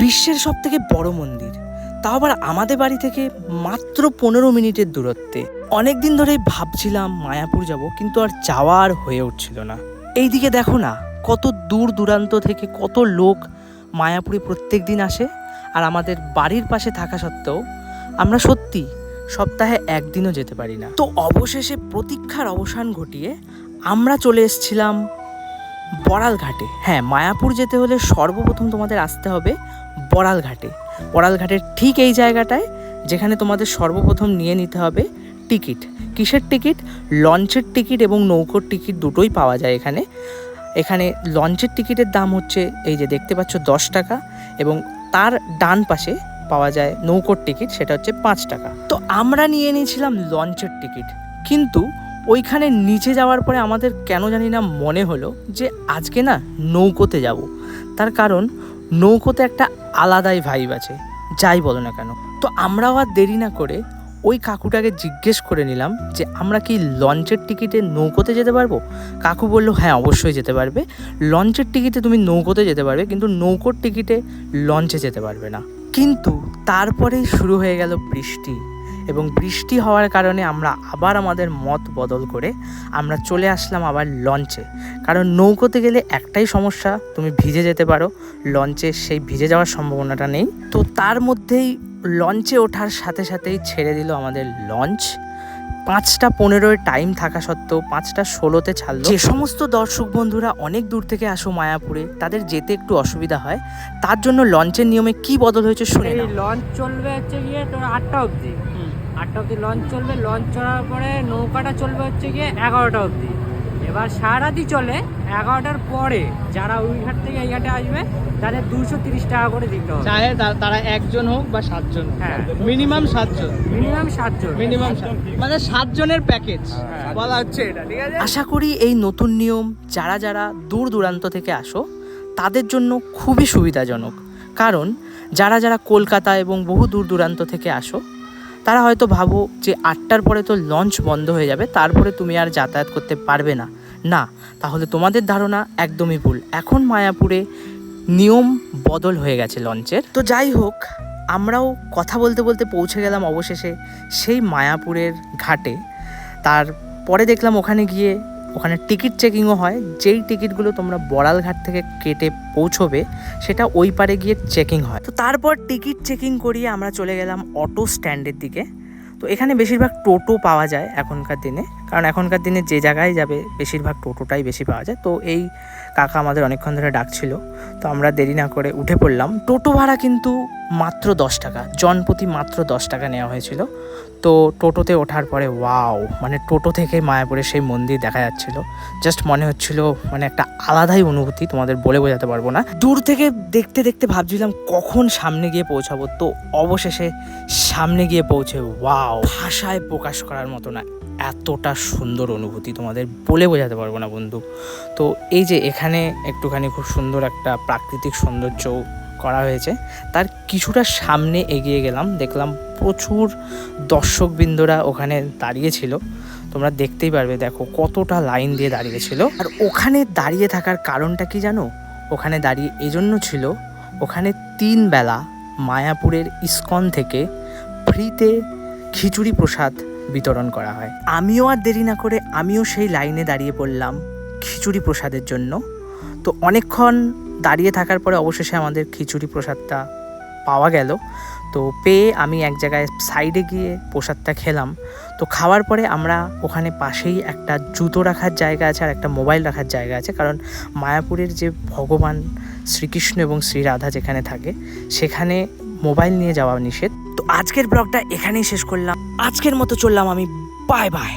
বিশ্বের সব থেকে বড় মন্দির। তাও আবার আমাদের বাড়ি থেকে মাত্র পনেরো মিনিটের দূরত্বে। অনেক দিন ধরেই ভাবছিলাম মায়াপুর যাব, কিন্তু আর যাওয়া আর হয়ে উঠছিল না। এইদিকে দেখো না, কত দূর দূরান্ত থেকে কত লোক মায়াপুরে প্রত্যেক দিন আসে, আর আমাদের বাড়ির পাশে থাকা সত্ত্বেও আমরা সত্যি সপ্তাহে একদিনও যেতে পারি না। তো অবশেষে প্রতীক্ষার অবসান ঘটিয়ে আমরা চলে এসেছিলাম বড়াল ঘাটে হ্যাঁ মায়াপুর যেতে হলে সর্বপ্রথম তোমাদের আসতে হবে বড়াল ঘাটে বড়াল ঘাটের ঠিক এই জায়গাটায় যেখানে তোমাদের সর্বপ্রথম নিয়ে নিতে হবে টিকিট। কিসের টিকিট? লঞ্চের টিকিট এবং নৌকোর টিকিট দুটোই পাওয়া যায় এখানে। এখানে লঞ্চের টিকিটের দাম হচ্ছে এই যে দেখতে পাচ্ছ দশ টাকা এবং তার ডান পাশে পাওয়া যায় নৌকোর টিকিট, সেটা হচ্ছে পাঁচ টাকা। তো আমরা নিয়ে নিয়েছিলাম লঞ্চের টিকিট। কিন্তু ওইখানে নিচে যাওয়ার পরে আমাদের কেন জানি না মনে হলো যে আজকে না নৌকোতে যাব। তার কারণ নৌকোতে একটা আলাদাই ভাইব আছে, যাই বলো না কেন। তো আমরাও আর দেরি না করে ওই কাকুটাকে জিজ্ঞেস করে নিলাম যে, আমরা কি লঞ্চের টিকিটে নৌকোতে যেতে পারব? কাকু বলল হ্যাঁ অবশ্যই যেতে পারবে। লঞ্চের টিকিটে তুমি নৌকোতে যেতে পারবে, কিন্তু নৌকোর টিকিটে লঞ্চে যেতে পারবে না। কিন্তু তারপরেই শুরু হয়ে গেল বৃষ্টি। এবং বৃষ্টি হওয়ার কারণে আমরা আবার আমাদের মত বদল করে আমরা চলে আসলাম আবার লঞ্চে। কারণ নৌকোতে গেলে একটাই সমস্যা, তুমি ভিজে যেতে পারো। লঞ্চে সেই ভিজে যাওয়ার সম্ভাবনাটা নেই। তো তার মধ্যেই লঞ্চে ওঠার সাথে সাথেই ছেড়ে দিল আমাদের লঞ্চ। পাঁচটা পনেরোয় টাইম থাকা সত্ত্বেও, পাঁচটা ষোলোতে ছাড়লো। যে সমস্ত দর্শক বন্ধুরা অনেক দূর থেকে আসো মায়াপুরে, তাদের যেতে একটু অসুবিধা হয়। তার জন্য লঞ্চের নিয়মে কি বদল হয়েছে শুনে। লঞ্চ চলবে হচ্ছে গিয়ে তোর আটটা অবধি। আটটা অবধি লঞ্চ চলবে। লঞ্চ চলার পরে নৌকাটা চলবে হচ্ছে গিয়ে এগারোটা অবধি। এবার সারারাতি চলে এগারোটার পরে যারা ওই ঘাট থেকে এই ঘাটে আসবে তাদের দুশো তিরিশ টাকা করে দিতে হবে। চাহে তারা একজন হোক বা সাতজন হ্যাঁ। মিনিমাম সাতজন। মিনিমাম সাতজন। মিনিমাম মানে সাতজনের প্যাকেজ হ্যাঁ। বলা হচ্ছে এটা ঠিক আছে? আশা করি এই নতুন নিয়ম যারা যারা দূর দূরান্ত থেকে আসো তাদের জন্য খুবই সুবিধাজনক। কারণ যারা যারা কলকাতা এবং বহু দূর দূরান্ত থেকে আসো তারা হয়তো ভাবো যে আটটার পরে তো লঞ্চ বন্ধ হয়ে যাবে, তারপরে তুমি আর যাতায়াত করতে পারবে না। না, তাহলে তোমাদের ধারণা একদমই ভুল। এখন মায়াপুরে নিয়ম বদল হয়ে গেছে লঞ্চের। তো যাই হোক, আমরাও কথা বলতে বলতে পৌঁছে গেলাম অবশেষে সেই মায়াপুরের ঘাটে। তার পরে দেখলাম ওখানে গিয়ে ওখানে টিকিট চেকিংও হয়। যেই টিকিটগুলো তোমরা বড়ালঘাট থেকে কেটে পৌঁছবে, সেটা ওই পারে গিয়ে চেকিং হয়। তো তারপর টিকিট চেকিং করিয়ে আমরা চলে গেলাম অটো স্ট্যান্ডের দিকে। তো এখানে বেশিরভাগ টোটো পাওয়া যায় এখনকার দিনে। কারণ এখনকার দিনে যে জায়গায় যাবে, বেশিরভাগ টোটোটাই বেশি পাওয়া যায়। তো এই কাকা আমাদের অনেকক্ষণ ধরে ডাকছিল। তো আমরা দেরি না করে উঠে পড়লাম। টোটো ভাড়া কিন্তু মাত্র দশ টাকা। জনপ্রতি মাত্র দশ টাকা নেওয়া হয়েছিল। তো টোটোতে ওঠার পরে ওয়াও মানে টোটো থেকে মায়াপুরে সেই মন্দির দেখা যাচ্ছিল। জাস্ট মনে হচ্ছিল মানে একটা আলাদাই অনুভূতি, তোমাদের বলে বোঝাতে পারব না। দূর থেকে দেখতে দেখতে ভাবছিলাম, কখন সামনে গিয়ে পৌঁছাবো? তো অবশেষে সামনে গিয়ে পৌঁছে ওয়াও ভাষায় প্রকাশ করার মতো না, এতটা সুন্দর অনুভূতি, তোমাদের বলে বোঝাতে পারব না, বন্ধু। তো এই যে এখানে একটুখানি খুব সুন্দর একটা প্রাকৃতিক সৌন্দর্য করা হয়েছে। তার কিছুটা সামনে এগিয়ে গেলাম, দেখলাম প্রচুর দর্শকবৃন্দরা ওখানে দাঁড়িয়েছিল তোমরা দেখতেই পারবে, দেখো কতটা লাইন দিয়ে দাঁড়িয়েছিল আর ওখানে দাঁড়িয়ে থাকার কারণটা কি জানো? ওখানে দাঁড়িয়ে এজন্য ছিল, ওখানে তিন বেলা মায়াপুরের ইস্কন থেকে ফ্রিতে খিচুড়ি প্রসাদ বিতরণ করা হয়। আমিও আর দেরি না করে আমিও সেই লাইনে দাঁড়িয়ে পড়লাম খিচুড়ি প্রসাদের জন্য। তো অনেকক্ষণ দাঁড়িয়ে থাকার পরে অবশেষে আমাদের খিচুড়ি প্রসাদটা পাওয়া গেল। তো পেয়ে আমি এক জায়গায় সাইডে গিয়ে প্রসাদটা খেলাম। তো খাওয়ার পরে আমরা ওখানে পাশেই একটা জুতো রাখার জায়গা আছে আর একটা মোবাইল রাখার জায়গা আছে। কারণ মায়াপুরের যে ভগবান শ্রীকৃষ্ণ এবং শ্রীরাধা যেখানে থাকে, সেখানে মোবাইল নিয়ে যাওয়া নিষেধ। তো আজকের ব্লগটা এখানেই শেষ করলাম। আজকের মতো চললাম আমি। Bye bye